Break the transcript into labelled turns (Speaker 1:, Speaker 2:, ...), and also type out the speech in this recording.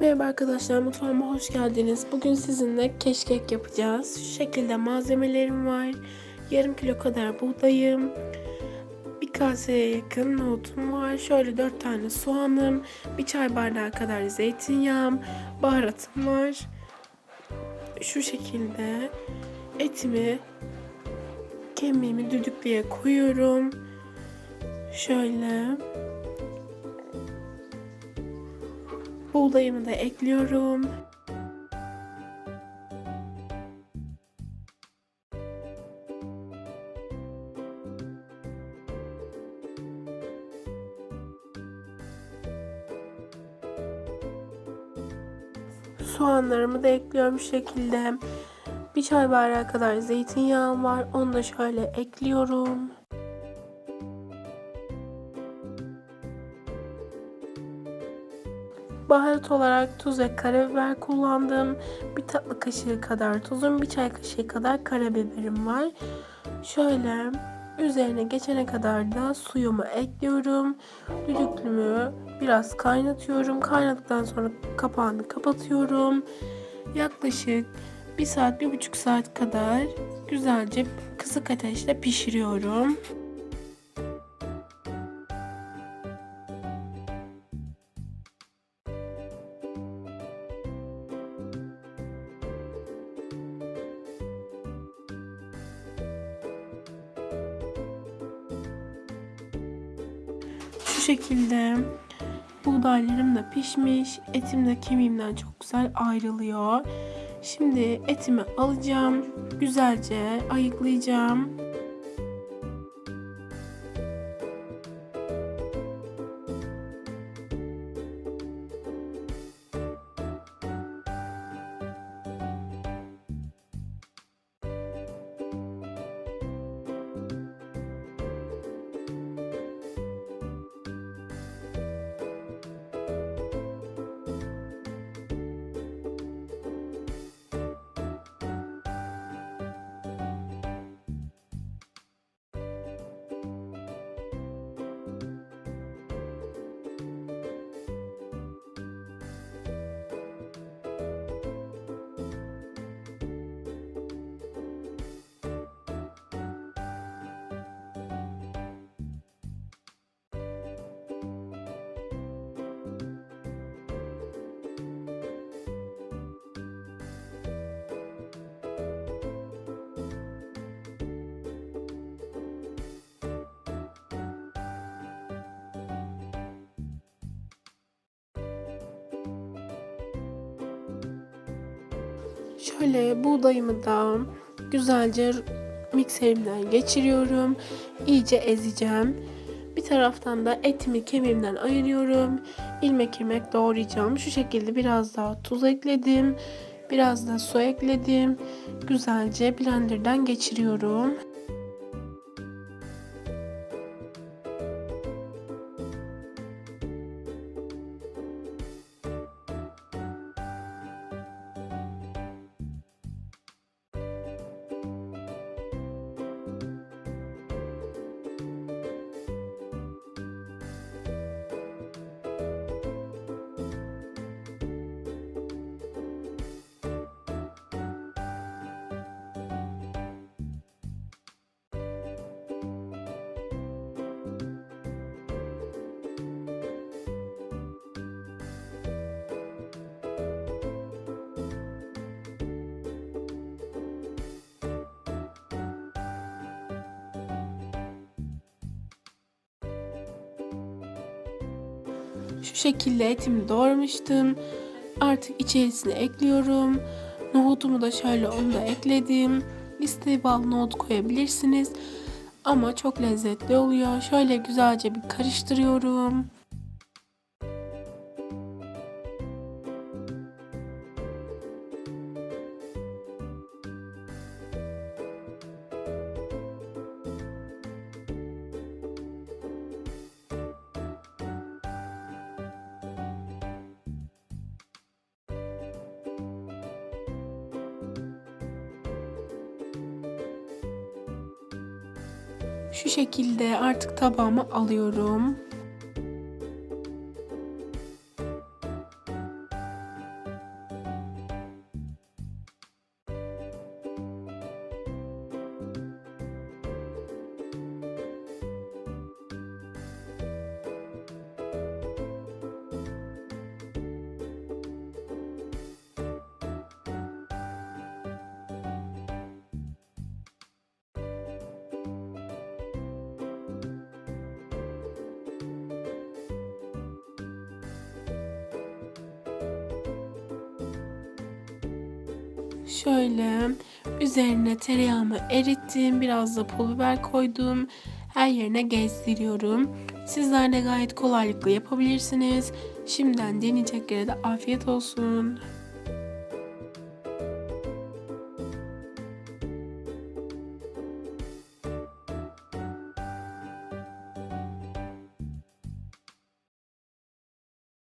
Speaker 1: Merhaba arkadaşlar mutfağıma hoş geldiniz. Bugün sizinle keşkek yapacağız. Şu şekilde malzemelerim var. Yarım kilo kadar buğdayım. Bir kaseye yakın nohutum var. Şöyle 4 tane soğanım. Bir çay bardağı kadar zeytinyağım. Baharatım var. Şu şekilde etimi kemiğimi düdüklüye koyuyorum. Şöyle Buğdayımı da ekliyorum. Soğanlarımı da ekliyorum şu şekilde. Bir çay bardağı kadar zeytinyağım var. Onu da şöyle ekliyorum. Baharat olarak tuz ve karabiber kullandım. Bir tatlı kaşığı kadar tuzum, bir çay kaşığı kadar karabiberim var. Şöyle üzerine geçene kadar da suyumu ekliyorum. Düdüklümü biraz kaynatıyorum. Kaynadıktan sonra kapağını kapatıyorum. Yaklaşık bir saat, bir buçuk saat kadar güzelce kısık ateşte pişiriyorum. Şu şekilde buğdaylarım da pişmiş. Etim de kemiğimden çok güzel ayrılıyor. Şimdi etimi alacağım. Güzelce ayıklayacağım. Şöyle buğdayımı da güzelce mikserimden geçiriyorum. İyice ezeceğim. Bir taraftan da etimi kemiğimden ayırıyorum. İlmek ilmek doğrayacağım. Şu şekilde biraz daha tuz ekledim. Biraz da su ekledim. Güzelce blenderdan geçiriyorum. Şu şekilde etimi doğramıştım. Artık içerisine ekliyorum. Nohutumu da şöyle onu da ekledim. İsteği bağlı nohut koyabilirsiniz. Ama çok lezzetli oluyor. Şöyle güzelce bir karıştırıyorum. Şu şekilde artık tabağıma alıyorum. Şöyle üzerine tereyağımı erittim. Biraz da pul biber koydum. Her yerine gezdiriyorum. Sizler de gayet kolaylıkla yapabilirsiniz. Şimdiden deneyeceklere de afiyet olsun.